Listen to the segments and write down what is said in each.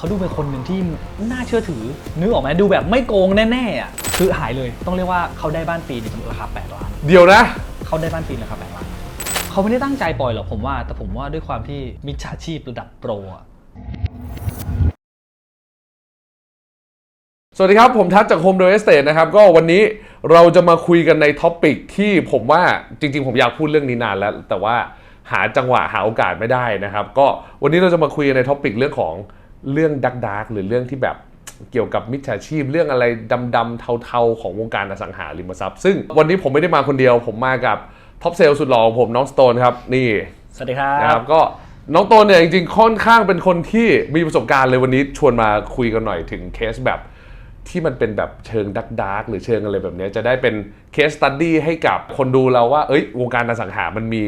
เขาดูเป็นคนหนึ่งที่น่าเชื่อถือ นึกออกไหมดูแบบไม่โกงแน่ๆอะคือหายเลยต้องเรียกว่าเขาได้บ้านฟรีในราคา8ล้านเดี๋ยวนะ เขาได้บ้านฟรีราคา8ล้านเขาไม่ได้ตั้งใจปล่อยหรอกผมว่า แต่ผมว่าด้วยความที่มิจฉาชีพระดับโปรอะสวัสดีครับ ผมทัศน์จากโฮมโดยเอสเตนะครับ ก็วันนี้เราจะมาคุยกันในท็อปิกที่ผมว่าจริง ๆ ผมอยากพูดเรื่องนี้นานแล้ว แต่ว่าหาจังหวะหาโอกาสไม่ได้นะครับ ก็วันนี้เราจะมาคุยกันในท็อปิกเรื่องของ เรื่องดักดักหรือเรื่องที่แบบเกี่ยวกับมิจฉาชีพ เรื่องอะไรดำๆเทาๆของวงการอสังหาริมทรัพย์ ซึ่งวันนี้ผมไม่ได้มาคนเดียว ผมมากับท็อปเซลล์สุดหล่อของผมน้องสโตนครับนี่สวัสดีครันะครับบก็น้องโตนเนี่ยจริงๆค่อนข้างเป็นคนที่มีประสบการณ์เลยวันนี้ชวนมาคุยกันหน่อยถึงเคสแบบที่มันเป็นแบบเชิงดักดักหรือเชิงอะไรแบบเนี้ยจะได้เป็นเคสตัดดี้ให้กับคนดูเราว่า เอ้ยวงการอสังหามันมี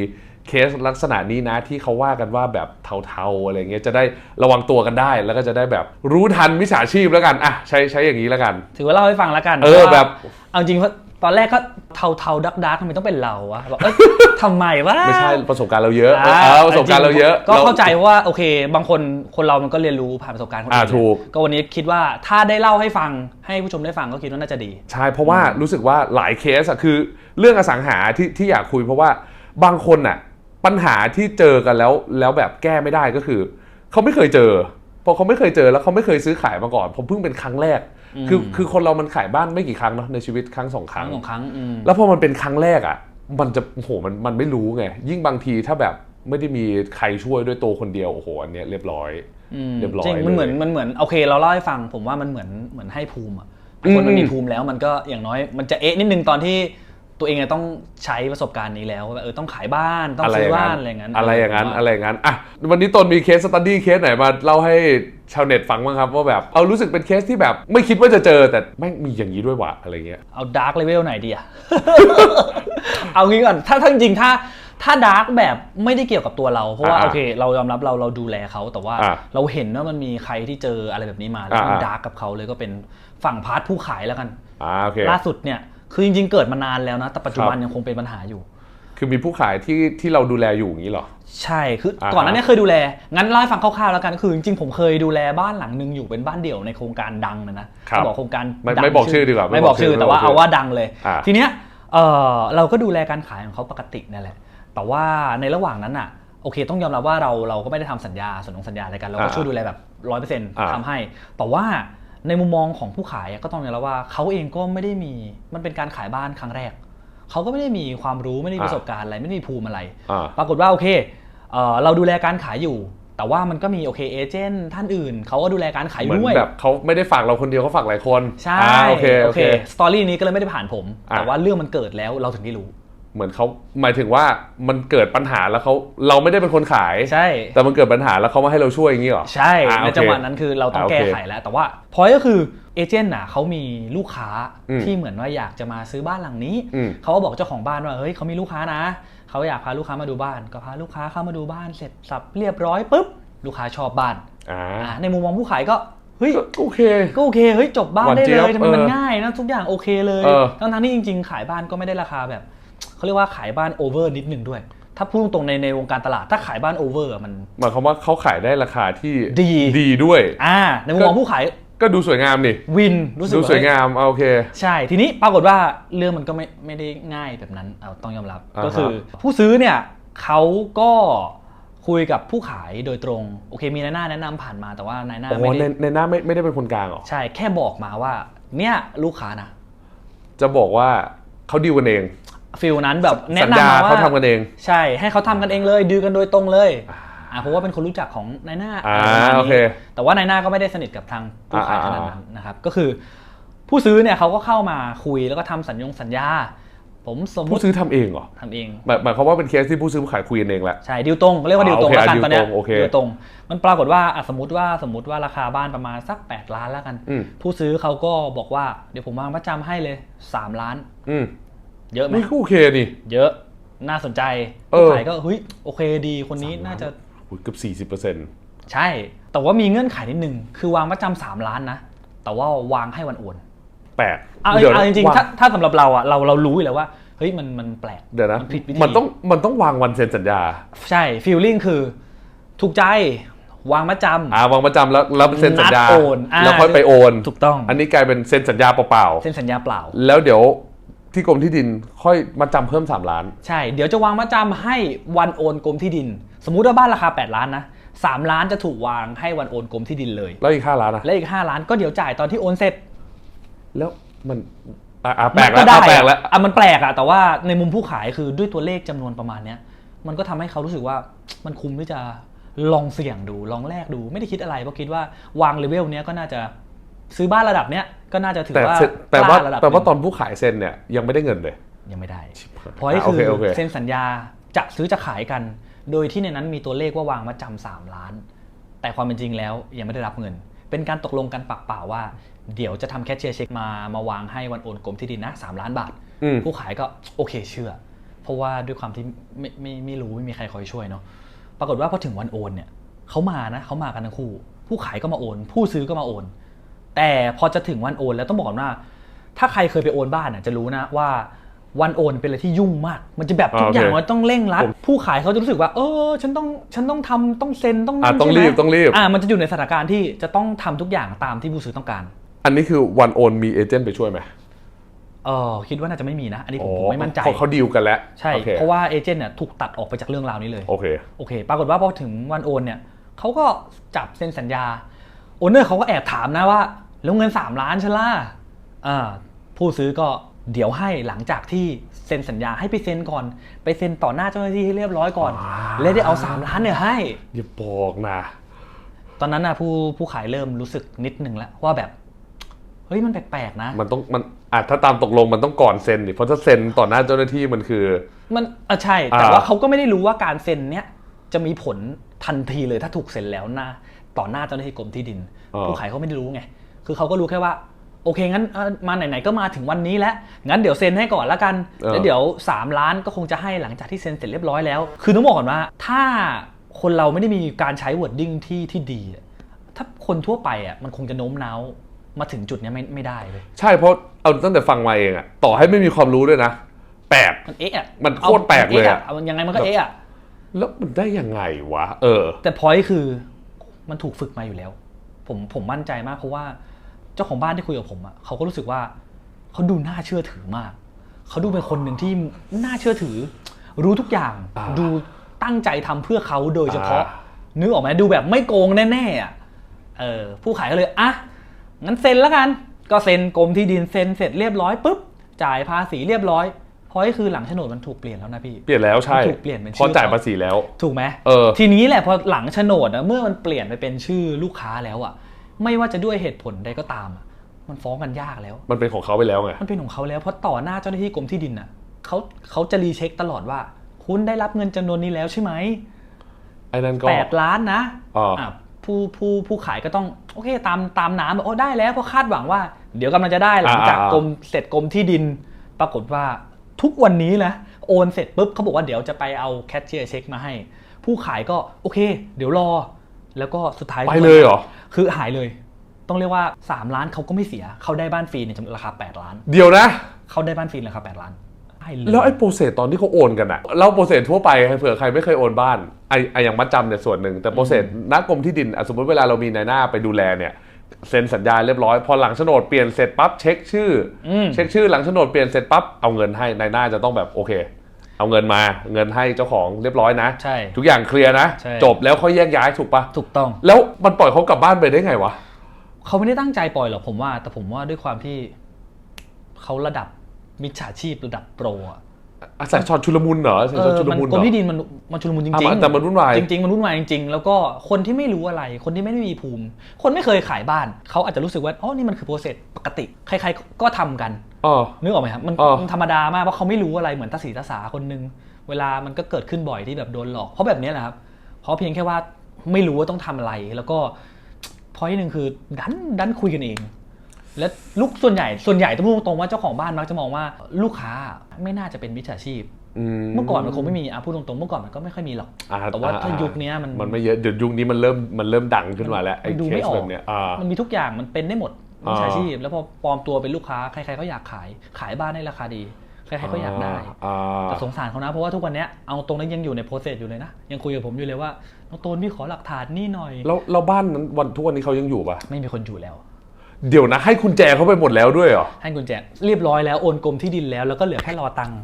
เคสลักษณะนี้นะที่เขาว่ากันว่าแบบเทาๆอะไรเงี้ยจะได้ระวังตัวกันได้ แล้วก็จะได้แบบรู้ทันมิจฉาชีพแล้วกันอะใช้ใช้อย่างนี้แล้วกัน ถือว่าเล่าให้ฟังแล้วกันเออพราะว่าแบบเอาจริงว่าตอนแรกก็เทาเทาดักดักทำไมต้องเป็นเราวะบอกเอ้ยทำไมวะไม่ใช่ประสบการณ์เราเยอะอ่าเออประสบการณ์เราเยอะ ก็เข้าใจว่าโอเค บางคนคนเรามันก็เรียนรู้ผ่านประสบการณ์คนอื่นอ่าถูกก็วันนี้คิดว่าถ้าได้เล่าให้ฟังให้ผู้ชมได้ฟังก็คิดว่าน่าจะดี ใช่เพราะว่ารู้สึกว่าหลายเคสอะคือ เรื่องอสังหาที่ที่อยากคุยเพราะว่าบางคนอะ ปัญหาที่เจอกันแล้วแล้วแบบแก้ไม่ได้ก็คือ เขาไม่เคยเจอพอเขาไม่เคยเจอแล้วเขาไม่เคยซื้อขายมาก่อน ผมเพิ่งเป็นครั้งแรก คือคือคนเรามันขายบ้านไม่กี่ครั้งเนาะในชีวิตครั้งสองคครั้รั้งงสองครั้งอืมแล้วพอมันเป็นครั้งแรกอะมันจะโอ้โหมันมันไม่รู้ไง ยิ่งบางทีถ้าแบบไม่ได้มีใครช่วยด้วยตัวคนเดียวโอ้โหอันเนี้ยเรียบร้อยอืมเรียบร้อยจริงมันเหมือนเลยมันเหมือนโอเค เราเล่าให้ฟังผมว่ามันเหมือนเหมือนให้ภูมิอะคนมันอืมมีภูมิแล้วมันก็อย่างน้อยมันจะเอ๊ะนิดนึงตอนที่ ตัวเองจะต้องใช้ประสบการณ์นี้แล้วว่าเออต้องขายบ้านต้องซื้อบ้านอะไรอย่างนั้นอะไรอย่างนั้นเอะไรอย่างนั้นอะวันนี้ตนมีเคสสตัดดี้เคสไหนมาเล่าให้ชาวเน็ตฟังบ้างครับว่าแบบเอารู้สึกเป็นเคสที่แบบ ไม่คิดว่าจะเจอแต่ไม่งมีอย่างนี้ด้วยวะอะไรเงี้ยเอาดาร์กเลเวลไหนดีอะเอางี้ก่อนถ้าถ้าจริงๆถ้าถ้าดาร์กแบบไม่ได้เกี่ยวกับตัวเรา เพราะว่าอ่าโอเค เรายอมรับเราเราดูแลเขาแต่ว่าอ่าเราเห็นว่ามันมีใครที่เจออะไรแบบนี้มาแล้วอ่ามันอ่าดาร์กกับเขาเลยก็เป็นฝั่งพาร์ทผู้ขายแล้วกันอ่าโอเคล่าสุดเนี่ย คือจริง ๆ เกิดมานานแล้วนะ แต่ปัจจุบันครับยังคงเป็นปัญหาอยู่ คือมีผู้ขายที่ที่เราดูแลอยู่อย่างนี้เหรอ ใช่ คืออาก่อนหน้านี้เคยดูแล งั้นเล่าให้ฟังคร่าวๆแล้วกันคือจริงๆผมเคยดูแลบ้านหลังหนึ่งอยู่เป็นบ้านเดี่ยวในโครงการดังนะนะครับบอกโครงการไม่ดังไม่บอกชื่อดีกว่าไม่ไม่บบออกกชื่ชื่ออแต่ว่าไม่บอกชื่อเอาว่าดังเลยอ่าทีเนี้ยเออเราก็ดูแลการขายของเขาปกตินั่นแหละ แต่ว่าในระหว่างนั้นอะโอเค ต้องยอมรับว่าเราเราก็ไม่ได้ทำสัญญาสนองสัญญาอะไรกันเราก็อ่าช่วยดูแลแบบร้อยเปอร์เซ็นต์อ่าทำให้ แต่ว่า ในมุมมองของผู้ขายอะก็ต้องยอมรับว่าเขาเองก็ไม่ได้มีมันเป็นการขายบ้านครั้งแรก เขาก็ไม่ได้มีความรู้ไม่ได้มีประสบการณ์อะไรไม่ได้มีภูมิอะไรอ่าปรากฏว่าโอเคเอ่อเราดูแลการขายอยู่ แต่ว่ามันก็มีโอเคเอเจนต์ท่านอื่นเขาก็ดูแลการขายอเหมืยู่อนด้วยแบบเขาไม่ได้ฝากเราคนเดียวเขาฝากหลายคนใช่อ่าโอเคโอเคสตอรี่นี้ก็เลยไม่ได้ผ่านผมอะแต่ว่าเรื่องมันเกิดแล้วเราถึงได้รู้ เหมือนเขาหมายถึงว่ามันเกิดปัญหาแล้วเขาเราไม่ได้เป็นคนขาย ใช่ แต่มันเกิดปัญหาแล้วเขามาให้เราช่วยอย่างนี้เหรอ ใช่อ่าในโอเคจังหวะนั้นคือเราต้องอ่าโอเคแก้ไขแล้ว แต่ว่าพอยก็คือเอเจนต์น่ะเขามีลูกค้าอืมที่เหมือนว่าอยากจะมาซื้อบ้านหลังนี้อืม เขาก็บอกเจ้าของบ้านว่าเฮ้ยเขามีลูกค้านะเขาอยากพาลูกค้ามาดูบ้าน ก็พาลูกค้าเข้ามาดูบ้านเสร็จสับเรียบร้อยปุ๊บลูกค้าชอบบ้านอ่าอ่าในมุมมองผู้ขายก็เฮ้ย ก็โอเค ก็โอเค เฮ้ย จบบ้านหวานได้เจี๊เลยยบทำไมมันเออง่ายนะ ทุกอย่างโอเคเลย เออ ทั้งทั้งๆที่จริง ๆ ขายบ้านก็ไม่ได้ราคาแบบ เขาเรียกว่าขายบ้านโอเวอร์นิดหนึ่งด้วย ถ้าพูดตรงๆในในวงการตลาดถ้าขายบ้านโอเวอร์มัน หมายความว่าเขาขายได้ราคาที่ดี ดีด้วย อ่า ในมุมมองผู้ขายก็ดูสวยงามนี่วินรู้สึกดูว่าสวยงามเอาโอเค ใช่ทีนี้ปรากฏว่าเรื่องมันก็ไม่ไม่ได้ง่ายแบบนั้นเอาต้องยอมรับอ่าฮะก็คือผู้ซื้อเนี่ยเขาก็คุยกับผู้ขายโดยตรง โอเคมีนายหน้าแนะนำผ่านมาแต่ว่านายหน้าโอ้โหไม่ในได้ในหน้าไม่ไม่ได้เป็นคนกลางเหรอใช่แค่บอกมาว่า เนี่ยลูกค้านะ จะบอกว่าเขาดีลกันเอง ฟิลนั้นแบบแนะสัญญานำมาว่าเขาทำกันเองใช่ให้เขาทำกันเองเลยดูกันโดยตรงเลยอ่าเพราะว่าเป็นคนรู้จักของนายหน้าอ่าประมาณนี้โอเคแต่ว่านายหน้าก็ไม่ได้สนิทกับทางผู้ขายขอ่านาดอ่านั้นนะครับ ก็คือ ผู้ซื้อเนี่ยเขาก็เข้ามาคุยแล้วก็ทำสัญญงสัญญา ผมสมมุผู้ติซื้อทำเองเหรอทำเอง หมายหมายความว่าเป็นเคสที่ผู้ซื้อผู้ขายคุยกันเองแหละ ใช่ดิวตรงเรียกว่าอ่าดิวตรงโอเคแล้วกันอะตอนเนี้ยดิวตรงโอเคดิวตรง มันปรากฏว่าอะสมมติว่าสมมติว่าราคาบ้านประมาณสัก 8 ล้านแล้วกัน อืม ผู้ซื้อเขาก็บอกว่าเดี๋ยวผมวางประจำให้เลย 3 ล้าน อืม เยอะไหมนี่ก็โอเคนี่เยอะน่าสนใจเอผู้อขายก็เฮ้ยโอเคดีคนนี้น่าจะโอ้ยเกือบสี่สิบเปอร์เซ็นต์ใช่ แต่ว่ามีเงื่อนไขนิดนึง คือวางประจำสามล้านนะ แต่ว่าวางให้วันโอนแปดเอาดี๋ยวเอาจริงวๆถ้าถ้าสำหรับเราอะเราเรารู้อยู่แล้วว่าเฮ้ยมันมันแปลกเดี๋ยวนะมันผิดวิธีมันต้องมันต้องวางวันเซ็นสัญญา ใช่ฟีลลิ่งคือถูกใจวางมาจำอ่าวางประจำแล้วแล้วเซ็นสัญญานัดโอนอ่าแล้วค่อยไปโอน ถูกต้อง อันนี้กลายเป็นเซ็นสัญญาเปล่าเซ็นสัญญาเปล่าๆแล้วเดี๋ยว ที่กรมที่ดินค่อยมาจำเพิ่ม 3 ล้าน ใช่ เดี๋ยวจะวางมาจำให้วันโอนกรมที่ดิน สมมุติว่าบ้านราคา 8 ล้านนะ3ล้านจะถูกวางให้วันโอนกรมที่ดินเลย แล้วอีก 5 ล้านอะและอีก 5 ล้านก็เดี๋ยวจ่ายตอนที่โอนเสร็จแล้วมันอะอะแปลกมันแล้วก็ได้อะแปลกแล้ว อะมันแปลกอะแต่ว่าในมุมผู้ขายคือด้วยตัวเลขจำนวนประมาณเนี้ยมันก็ทำให้เขารู้สึกว่า มันคุ้มที่จะลองเสี่ยงดูลองแลกดู ไม่ได้คิดอะไรเพราะคิดว่าวางเลเวลเนี้ยก็น่าจะ ซื้อบ้านระดับเนี้ยก็น่าจะถือแต่ว่าเซ็นแต่ว่ากล้ระดับแต่ว่าหตนึ่งอนผู้ขายเซ็นเนี่ยยังไม่ได้เงินเลย ยังไม่ได้ชิบหายเพราะนี่อะโอคืเคอโอเคเซ็นสัญญาจะซื้อจะขายกัน โดยที่ในนั้นมีตัวเลขว่าวางมาจำสามล้าน แต่ความเป็นจริงแล้วยังไม่ได้รับเงิน เป็นการตกลงกันปากเปล่าว่า เดี๋ยวจะทำแคชเชียร์เช็คมามาวางให้วันโอนกรมที่ดินนะสามล้านบาทอืมผู้ขายก็โอเคเชื่อ เพราะว่าด้วยความที่ไม่ไม่ไม่รู้ไม่มีใครคอยช่วยเนาะปรากฏว่าพอถึงวันโอนเนี่ยเขามานะเขามากันทั้งคู่ ผู้ขายก็มาโอน ผู้ซื้อก็มาโอน แต่พอจะถึงวันโอนแล้วต้องบอกก่อนว่า ถ้าใครเคยไปโอนบ้านน่ะจะรู้นะว่าวันโอนเป็นอะไรที่ยุ่งมาก มันจะแบบทุกอย่างอ่าโอเคมันต้องเร่งรัดผมผู้ขายเขาจะรู้สึกว่า เออ ฉันต้อง ฉันต้องทำต้องเซ็น ต้องนั่อะนต้องใช่ไหมรีบ ต้องรีบ อ่า มันจะอยู่ในสถานการณ์ที่จะต้องทำทุกอย่างตามที่ผู้ซื้อต้องการ อันนี้คือวันโอนมีเอเจนต์ไปช่วยไหมเออคิดว่าน่าจะไม่มีนะ อันนี้ผมอ๋อผมไม่มั่นใจเขาเขาดีลกันแล้ว ใช่โอคเพราะว่าเอเจนต์เนี่ยถูกตัดออกไปจากเรื่องราวนี้เลย โอเค โอเค ปรากฏว่าพอถึงวันโอนเนี่ยเขาก็จับเซ็นสัญญา โอนเนอร์เขาก็แอบถามนะว่า แล้วเงิน 3 ล้านฉันล่ะอ่าผู้ซื้อก็เดี๋ยวให้หลังจากที่เซ็นสัญญาให้ไปเซ็นก่อน ไปเซ็นต่อหน้าเจ้าหน้าที่ให้เรียบร้อยก่อนว้าวแล้วได้เอา 3 ล้านเนี่ยให้อย่าบอกนะ ตอนนั้นนะผู้ผู้ขายเริ่มรู้สึกนิดนึงแล้วว่าแบบ เฮ้ยมันแปลกๆนะ มันต้องมันอะถ้าตามตกลงมันต้องก่อนเซ็นดิเพราะถ้าเซ็นต่อหน้าเจ้าหน้าที่มันคือ มันเออใช่ แต่อ่าว่าเขาก็ไม่ได้รู้ว่าการเซ็นเนี้ยจะมีผลทันทีเลยถ้าถูกเซ็นแล้วหน้า ต่อหน้าเจ้าหน้าที่กรมที่ดิน ผู้ขายเขาไม่ได้รู้ไง คือเขาก็รู้แค่ว่า โอเคงั้นเอ่อมาไหนๆก็มาถึงวันนี้แล้ว งั้นเดี๋ยวเซ็นให้ก่อนละกัน แล้วเดี๋ยว 3 ล้านก็คงจะให้หลังจากที่เซ็นเสร็จเรียบร้อยแล้ว คือต้องบอกก่อนว่า ถ้าคนเราไม่ได้มีการใช้ wording ที่ที่ดีอะถ้าคนทั่วไปอะมันคงจะโน้มน้าวมาถึงจุดเนี้ยไม่ไม่ได้เลย ใช่เพราะเอาตั้งแต่ฟังมาเองอะต่อให้ไม่มีความรู้ด้วยนะแปลกมันเอ๊ะอะมันโคตรแปลกเลยอะอามันยังไงมันก็เอ๊ะอะแล้วมันได้ยังไงวะ เออ แต่พอยคือ มันถูกฝึกมาอยู่แล้ว ผมผมมั่นใจมากเพราะว่าเจ้าของบ้านที่คุยกับผมอะเขาก็รู้สึกว่าเขาดูน่าเชื่อถือมาก เขาดูเป็นคนหนึ่งที่น่าเชื่อถือ รู้ทุกอย่างอ่าดูตั้งใจทำเพื่อเขาโดยเฉพาะอ่นึกออกไหมดูแบบไม่โกงแน่ๆอะเออผู้ขายก็เลยอะงั้นเซ็นแล้วกัน ก็เซ็นกรมที่ดินเซ็นเสร็จเรียบร้อยปุ๊บจ่ายภาษีเรียบร้อย พอยคือหลังโฉนดมันถูกเปลี่ยนแล้วนะพี่ เปลี่ยนแล้วใช่มันถูกเปลี่ยนเป็นชื่อ เพราะจ่ายภาษีแล้ว ถูกไหมเออ ทีนี้แหละพอหลังโฉนดนะเมื่อมันเปลี่ยนไปเป็นชื่อลูกค้าแล้วอะ ไม่ว่าจะด้วยเหตุผลใดก็ตามอะมันฟ้องกันยากแล้ว มันเป็นของเขาไปแล้วไง มันเป็นของเขาแล้วเพราะต่อหน้าเจ้าหน้าที่กรมที่ดินอะเขาเขาจะรีเช็คตลอดว่า คุณได้รับเงินจำนวนนี้แล้วใช่ไหมไอ้นั่นก็ แปดล้านนะอ่าอะผู้ผู้ผู้ขายก็ต้องโอเคตามตามน้ำบอกโอ้ได้แล้วเพราะคาดหวังว่า เดี๋ยวกำลังจะได้หลังจากอ่าอ่ากรมเสร็จกรมที่ดิน ปรากฏว่า ทุกวันนี้นะโอนเสร็จปุ๊บเขาบอกว่าเดี๋ยวจะไปเอาแคชเชียร์เช็คมาให้ ผู้ขายก็โอเค เดี๋ยวรอ แล้วก็สุดท้ายไปเลยเหรอ คือหายเลย ต้องเรียกว่า 3 ล้านเขาก็ไม่เสีย เขาได้บ้านฟรีในจำนวนราคา 8 ล้าน เดี๋ยวนะ เขาได้บ้านฟรีราคา 8 ล้านให้เยแล้วไอ้โปรเซสตอนที่เขาโอนกันอะเล่าโปรเซสทั่วไปให้เผื่อใครไม่เคยโอนบ้านไอ้ไอ้อย่างมัดจำเนี่ยส่วนหนึ่งแต่โปรเซสนักกรมที่ดินอะสมมติเวลาเรามีนายหน้าไปดูแลเนี่ย เซ็นสัญญาเรียบร้อยพอหลังโฉนดเปลี่ยนเสร็จปั๊บเช็คชื่ออมเช็คชื่อหลังโฉนดเปลี่ยนเสร็จปั๊บเอาเงินให้นายหน้าจะต้องแบบโอเค เอาเงินมาเงินให้เจ้าของเรียบร้อยนะ ใช่ ทุกอย่างเคลียร์นะ ใช่ จบแล้วค่อยแยกย้ายถูกปะถูกต้อง แล้วมันปล่อยเขากลับบ้านไปได้ไงวะ เขาไม่ได้ตั้งใจปล่อยหรอกผมว่า แต่ผมว่าด้วยความที่เขาระดับมิจฉาชีพระดับโปรอะ อาศัยช็อตชุลมุนเหรออาศัยเอช็อตอชุลมันมุนกเหรรมอที่ดินมันมันชุลมุนจอะริงมันแต่มันวุ่นวาย จริง ๆ มันวุ่นวายจริงๆ แล้วก็คนที่ไม่รู้อะไร คนที่ไม่ได้มีภูมิ คนไม่เคยขายบ้าน เขาอาจจะรู้สึกว่าอ๋อนี่มันคือโปรเซสปกติ ใครๆก็ทำกัน อ๋อ นึกออกไหมครับมันอ๋อมันธรรมดามากเพราะเขาไม่รู้อะไรเหมือนตาสีตาสาคนนึง เวลามันก็เกิดขึ้นบ่อยที่แบบโดนหลอก เพราะแบบนี้แหละครับ เพราะเพียงแค่ว่าไม่รู้ว่าต้องทำอะไรแล้วก็พอยหนึ่งคือดันดันคุยกันเอง และลูกส่วนใหญ่ส่วนใหญ่ต้องพูดตรงๆว่าเจ้าของบ้านมักจะมองว่าลูกค้าไม่น่าจะเป็นมิจฉาชีพเมื่อก่อนมันคงไม่มีอะพูดตรงๆเมื่อก่อนมันก็ไม่ค่อยมีหรอกอ่แต่ว่าถ้ายุคเนี้ยมันมันไม่เยอะเดี๋ยวยุคนี้มันเริ่มมันเริ่มดังขึ้นมาแล้วไอ้มันดูเคไม่สออกแบบเนี้ยอ่ามันมีทุกอย่างมันเป็นได้หมดอ่ามิจฉาชีพ แล้วพอปลอมตัวเป็นลูกค้าใครๆก็อยากขายขายบ้านในราคาดีรๆก็อยากได้อ่าแต่สงสารเขานะเพราะว่าทุกวันเนี้ยเอาตรงนั้นยังอยู่ในโปรเซสอยู่เลยนะยังคุยกับผมอยู่เลยว่าน้องโตนพี่ขอหลักฐานนี่หน่อยแล้วแล้วบ้านนั้นวันทุกวันนี้เขายังอยู่ปะไม่มีคนอยู่แล้ว เดี๋ยวนะ ให้คุณแจเขาไปหมดแล้วด้วยเหรอ ให้กุญแจเรียบร้อยแล้วโอนกรมที่ดินแล้วแล้วก็เหลือแค่รอตังค์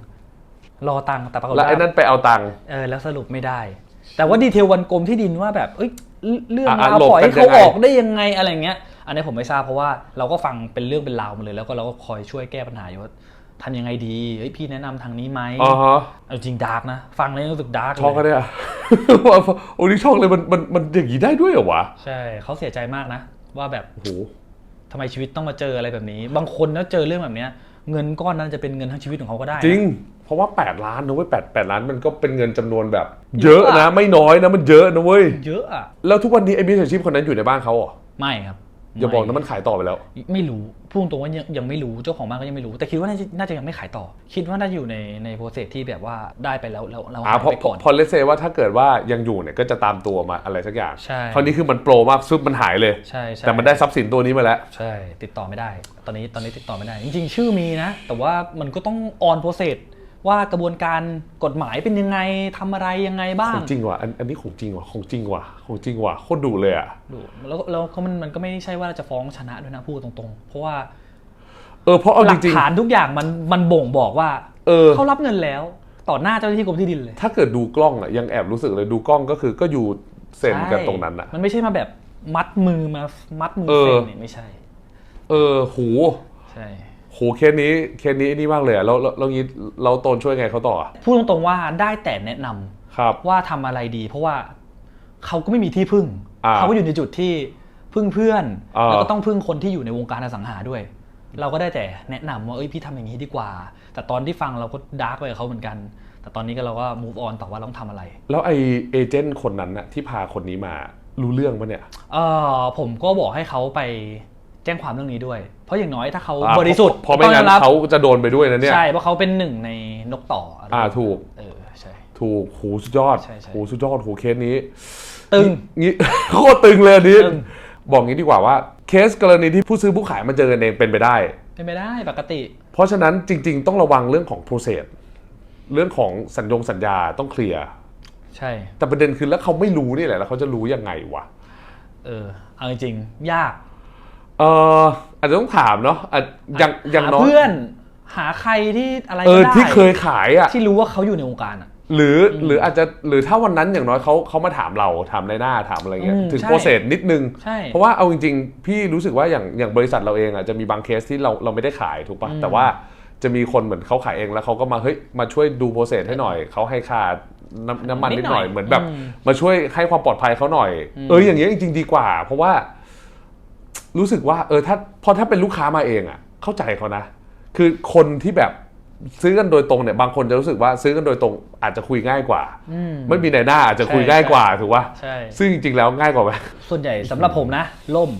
รอตังค์แต่ปรากฏแล้วว่าไอ้นั่นไปเอาตังค์ เออแล้วสรุปไม่ได้ แต่ว่าดีเทลวันกรมที่ดินว่าแบบเอ้ยเรื่องอะราวหลบปล่อยให้กันเขายังไง ออกได้ยังไงอะไรเงี้ย อันนี้ผมไม่ทราบเพราะว่าเราก็ฟังเป็นเรื่องเป็นราวมาเลย แล้วก็เราก็คอยช่วยแก้ปัญหาอยู่ว่าทำยังไงดีเฮ้ยพี่แนะนำทางนี้ไหมอ๋อฮะเอาจริงดาร์กนะฟังแล้วรู้สึกดาร์กช็อกก็เลยได้อะว่าโอ้นี่ช็อกเลยมันมันมันอย่างนี้ได้ด้วยเหรอวะใช่เขาเสียใจมากนะ ว่าแบบ โอ้โห ทำไมชีวิตต้องมาเจออะไรแบบนี้ บางคนแล้วเจอเรื่องแบบเนี้ย เงินก้อนนั้นจะเป็นเงินทั้งชีวิตของเขาก็ได้นะจริง เพราะว่า 8 ล้านนะเว้ยแปดแปดล้านมันก็เป็นเงินจำนวนแบบ เยอะนะ ไม่น้อยนะมันเยอะนะเว้ยเยอะอะแล้วทุกวันนี้ไอ้มิจฉาชีพคนนั้นอยู่ในบ้านเขาเหรอไม่ครับ อย่าบอกนะไมันขายต่อไปแล้ว ไม่รู้พูดตรงว่ายังยังไม่รู้เจ้าของบ้านก็ยังไม่รู้ แต่คิดว่าน่าจะน่าจะยังไม่ขายต่อ คิดว่าน่าจะอยู่ในในโปรเซสที่แบบว่าได้ไปแล้วแล้วเราอ่าหายพอไปก่อนพอเลเซว่าถ้าเกิดว่ายังอยู่เนี่ยก็จะตามตัวมาอะไรสักอย่างใช่คราวนี้คือมันโปรมากซุปมันหายเลยใช่ใช่แต่มันได้ทรัพย์สินตัวนี้มาแล้วใช่ ติดต่อไม่ได้ ตอนนี้ตอนนี้ติดต่อไม่ได้ จริง ๆ ชื่อมีนะ แต่ว่ามันก็ต้องออนโปรเซส ว่ากระบวนการกฎหมายเป็นยังไงทำอะไรยังไงบ้าขงองจริงว่ะอันอันนี้ของจริงว่ะของจริงว่ะของจริงว่ะโคตรดุเลยอะดูแล้วแล้วเขามันมันก็ไม่ใช่ว่าจะฟ้องชนะด้วยนะพูดตรงๆ เพราะว่า เออเพราะเอาหจลักริงฐานทุกอย่างมันมันบ่งบอกว่าๆเออเขารับเงินแล้วต่อหน้าเจ้าหน้าที่กรมที่ดินเลย ถ้าเกิดดูกล้องอะยังแอบรู้สึกเลยดูกล้องก็คือก็อยู่เซ็นกันใช่ตรงนั้นอะ มันไม่ใช่มาแบบมัดมือมามัดมือเออเซ็นเนี่ยไม่ใช่ เออโหใช่ โหเคสนี้เคสนี้นี่มากเลยอะแล้วแล้วแล้วงี้เราโตนช่วยไงเขาต่ออะพูดตรงๆว่าได้แต่แนะนำครับ ว่าทำอะไรดี เพราะว่าเขาก็ไม่มีที่พึ่ง อ่าเขาก็อยู่ในจุดที่พึ่งเพื่อน อ่า แล้วก็ต้องพึ่งคนที่อยู่ในวงการอสังหาด้วย เราก็ได้แต่แนะนำว่าเอ้ยพี่ทำอย่างนี้ดีกว่า แต่ตอนที่ฟังเราก็ดาร์กไปกับเขาเหมือนกัน แต่ตอนนี้ก็เราก็ move on ต่อว่าเราต้องทำอะไร แล้วไอเอเจนต์คนนั้นน่ะที่พาคนนี้มารู้เรื่องปะเนี่ย เออผมก็บอกให้เขาไปแจ้งความเรื่องนี้ด้วย เพราะอย่างน้อยถ้าเขาอ่าบริสุทธิ์เพราะไม่งั้นต้องยอรับเขาจะโดนไปด้วยนะเนี่ยใช่เพราะเขาเป็นหนึ่งในนกต่ออะไรอ่าถูกเออใช่ถูกหูสุดยอดใช่ใช่หูสุดยอดหูเคสนี้ ตึงงี้โคตรตึงเลยอันนี้ตึงบอกงี้ดีกว่าว่า เคสกรณีที่ผู้ซื้อผู้ขายมาเจอกันเองเป็นไปได้ เป็นไปได้ปกติ เพราะฉะนั้นจริง ๆ ต้องระวังเรื่องของ process เรื่องของสัญญงสัญญาต้องเคลียร์ใช่ แต่ประเด็นคือแล้วเขาไม่รู้นี่แหละแล้วเขาจะรู้ยังไงวะเออเอาจริงๆยาก เอออาจจะต้องถามเนาะอะอย่างอย่างหาน้อยเพื่อนหาใครที่อะไรเอก็อได้ที่เคยขายอะ ที่รู้ว่าเขาอยู่ในวงการอะ หรืออหรืออาจจะหรือถ้าวันนั้นอย่างน้อยเขาเขามาถามเราถามในหน้าถามอะไรเงี้ยอืมถึงใช่ โปรเซสนิดนึง ใช่ เพราะว่าเอาจริงๆ พี่รู้สึกว่าอย่างอย่างบริษัทเราเองอะจะมีบางเคสที่เราเราไม่ได้ขายถูกปะแต่ว่าจะมีคนเหมือนเขาขายเองแล้วเขาก็มาเฮ้ยมาช่วยดูโปรเซสให้หน่อยเขาให้ค่าน้ำน้ำมันนิดหน่อยเหมือนแบบมาช่วยให้ความปลอดภัยเขาหน่อย เอออย่างเงี้ยจริงๆดีกว่า เพราะว่า รู้สึกว่าเออถ้าพอถ้าเป็นลูกค้ามาเองอะ เข้าใจเขานะ คือคนที่แบบซื้อกันโดยตรงเนี่ยบางคนจะรู้สึกว่าซื้อกันโดยตรงอาจจะคุยง่ายกว่าอืมไม่มีในหน้าอาจจะคุยใช่ง่ายกว่าถูกป่ะใช่ซึ่งจริงๆแล้วง่ายกว่าไหมส่วนใหญ่สำหรับผมนะล่ม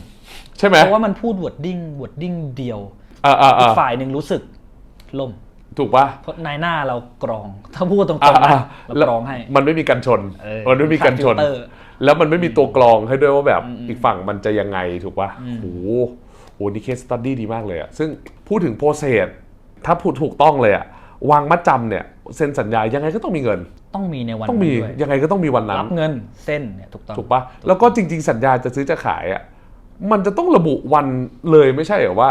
ใช่ไหมเพราะว่ามันพูดวอดดิ้งวอดดิ้งเดียวอ่าอ่าอีอ่ากฝ่ายหนึ่งรู้สึกล่ม ถูกป่ะเพราะนายหน้าเรากรอง ถ้าพูดตรงอ่าๆนะอ่าเราแล้วกรองให้ มันไม่มีกันชนเออมันไม่มีกันชนฟิลเตอร์แล้วมันไม่มีตัวกรองให้ด้วยว่าแบบอืมอืมอีกฝั่งมันจะยังไงถูกป่ะโอ้โหโหนี่เคสตัดดี้ดีมากเลยอะซึ่งพูดถึงโปรเซสถ้าพูดถูกต้องเลยอะวางมัดจำเนี่ยเซ็นสัญญายังไงก็ต้องมีเงิน ต้องมีในวันต้องมีนั้นด้วยยังไงก็ต้องมีวันนั้นรับเงินเส้นเนี่ยถูกต้องถูกปะแล้วก็จริง ๆ สัญญาจะซื้อจะขายอะมันจะต้องระบุวันเลยไม่ใช่เหรอว่า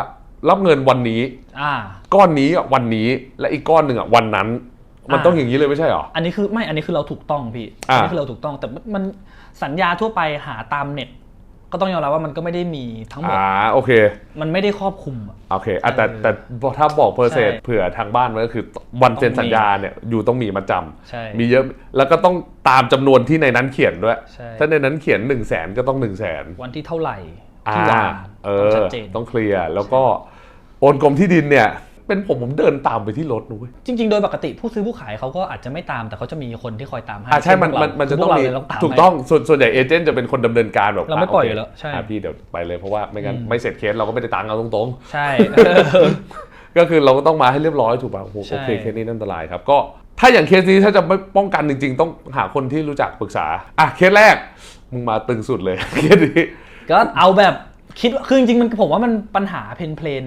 รับเงินวันนี้ อ่า ก้อนนี้อะวันนี้และอีกก้อนหนึ่งอะวันนั้น มันอ่า ต้องอย่างนี้เลยไม่ใช่เหรอ อันนี้คือไม่ อันนี้คือเราถูกต้องพี่อ่า อันนี้คือเราถูกต้อง แต่มันสัญญาทั่วไปหาตามเน็ต ก็ต้องยอมรับว่ามันก็ไม่ได้มีทั้งหมด อ่าโอเค มันไม่ได้ครอบคลุมอะ โอเคอะแต่เออแต่ถ้าบอกเปอร์เซ็นต์ใช่เผื่อทางบ้านไว้ก็คือวันเซ็นต้องมีสัญญาเนี่ยอยู่ต้องมีมาจำใช่มีเยอะแล้วก็ต้องตามจำนวนที่ในนั้นเขียนด้วย ใช่ ถ้าในนั้นเขียน1นึ่งแสนก็ต้อง1นึ่งแสนวันที่เท่าไหร่อ่า ที่วางเอต้องอชัดเจนต้องเคลียร์แล้วก็โอนกรมที่ดินเนี่ย เป็นผมผมเดินตามไปที่รถนุ้ยจริง ๆ โดยปกติผู้ซื้อผู้ขายเขาก็อาจจะไม่ตามแต่เขาจะมีคนที่คอยตามให้อ่าใช่มันเช่พวกมันเรามันจะพต้วองกเรามีเลยต้องตามถูกให้ต้องส่วนส่วนใหญ่เอเจนต์จะเป็นคนดำเนินการแบบเราไม่ะปล่อยโคอยู่แล้วใช่อะพี่เดี๋ยวไปเลยเพราะว่าไม่งั้นไม่เสร็จเคสเราก็ไม่ได้ตังค์เอาตรงใช่ๆก็คือเราก็ต้องมาให้เรียบร้อยถูกป่ะโอ้โหใช่โอเคเคสนี้อันตรายครับก็ถ้าอย่างเคสนี้ถ้าจะไม่ป้องกันจริง ๆ ต้องหาคนที่รู้จักปรึกษาอะเคสแรกมึงมาตึงสุดเลยเคสนี้ ก็เอาแบบคิดว่าคือจริงๆมันผมว่ามันปัญหาเพนเพลน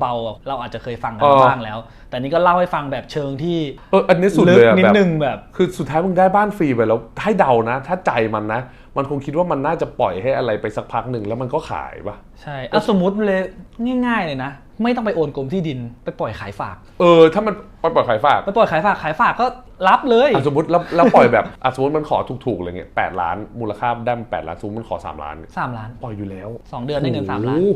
เบาๆอะเราอาจจะเคยฟังกันเออบ้างแล้ว แต่นี่ก็เล่าให้ฟังแบบเชิงที่เอออันนี้สุดลึเลยกอะนิดแบบนึงแบบ คือสุดท้ายมึงได้บ้านฟรีไปแล้วให้เดานะ ถ้าใจมันนะ มันคงคิดว่ามันน่าจะปล่อยให้อะไรไปสักพักหนึ่งแล้วมันก็ขายปะใช่อะสมมติเลยง่าย ๆ เลยนะ ไม่ต้องไปโอนกรมที่ดินไปปล่อยขายฝากเออ ถ้ามันปล่อยขายฝากไปปล่อยขายฝากขายฝากก็รับเลยอะสมมติแล้วแล้วปล่อยแบบอะสมมติมันขอถูกๆอะไรเงี้ยแปดล้านมูลค่าได้มันแปดล้านสมมติมันขอสามล้านสามล้านปล่อยอยู่แล้วสองเดือนได้เงินสามล้านโอ้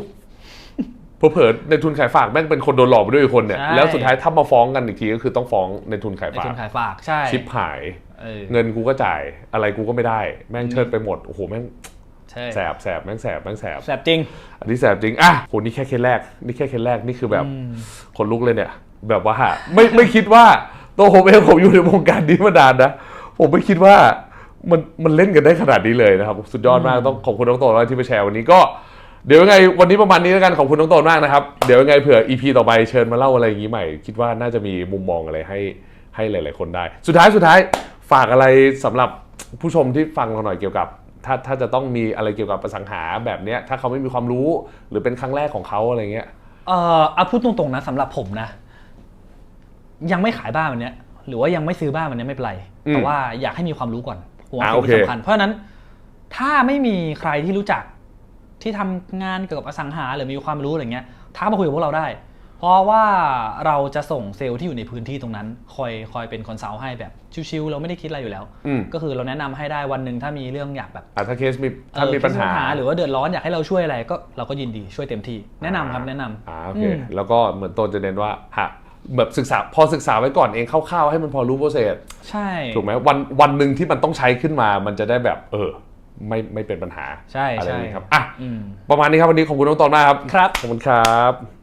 โหเผลอๆในทุนขายฝากแม่งเป็นคนโดนหลอกไปด้วยอีกคนเนี่ยใช่ แล้วสุดท้ายถ้ามาฟ้องกันอีกทีก็คือต้องฟ้องในทุนขายในฝาทุกนขายฝากใช่ชิปหาย เออ เงินกูก็จ่ายอะไรกูก็ไม่ได้ แม่งเชิดไปหมดโอ้โหแม่ง ใช่แสบแสบแม่งแสบแม่งแสบแสบจริง อันนี้แสบจริงอะโหนี่แค่เคสแรก นี่แค่เคสแรกนี่คือแบบขนลุกเลยเนี่ย แบบว่าไม่ไม่คิดว่าตัวผมเองผมอยู่ในวงการนี้มานานนะผมไม่คิดว่ามันมันเล่นกันได้ขนาดนี้เลยนะครับ สุดยอดมากต้องขอบคุณน้องโตนมากที่มาแชร์วันนี้ก็เดี๋ยวยังไงวันนี้ประมาณนี้แล้วกันขอบคุณน้องโตนมากนะครับ เดี๋ยวยังไงเผื่อ EP ต่อไปเชิญมาเล่าอะไรอย่างนี้ใหม่ คิดว่าน่าจะมีมุมมองอะไรให้ให้หลาย ๆ คนได้ สุดท้ายสุดท้ายฝากอะไรสำหรับผู้ชมที่ฟังเราหน่อยเกี่ยวกับ ถ้าถ้าจะต้องมีอะไรเกี่ยวกับประสังหาแบบเนี้ยถ้าเขาไม่มีความรู้หรือเป็นครั้งแรกของเขาอะไรเงี้ยเอ่อเอาพูดตรงๆนะสำหรับผมนะ ยังไม่ขายบ้านวันเนี้ย หรือว่ายังไม่ซื้อบ้านวันเนี้ยไม่เป็นไรอืมแต่ว่าอยากให้มีความรู้ก่อนผมว่าอ่าสิ่งที่โอเคสำคัญเพราะฉะนั้นถ้าไม่มีใครที่รู้จักที่ทำงานเกี่ยวกับอสังหาหรือมีความรู้อะไรเงี้ยท้ามาคุยกับพวกเราได้ เพราะว่าเราจะส่งเซลล์ที่อยู่ในพื้นที่ตรงนั้น คอยคอยเป็นคอนซัลท์ให้แบบชิวๆเราไม่ได้คิดอะไรอยู่แล้ว อืม ก็คือเราแนะนำให้ได้วันหนึ่งถ้ามีเรื่องอยากแบบอะถ้าเคสมีถ้าเออมีปัญหาหรือว่าเดือดร้อนอยากให้เราช่วยอะไรก็เราก็ยินดีช่วยเต็มที่แนะนำครับแนะนำ อ่าโอเคอืม แล้วก็เหมือนต้นจะเน้นว่าหาแบบศึกษาพอศึกษาไว้ก่อนเองคร่าวๆให้มันพอรู้โปรเซสใช่ ถูกไหมวันวันหนึ่งที่มันต้องใช้ขึ้นมา มันจะได้แบบ เออ ไม่ไม่เป็นปัญหาใช่อะไรใช่ อย่างนี้ครับอะอืม ประมาณนี้ครับวันนี้ขอบคุณน้องตอนมากครับครับขอบคุณครับ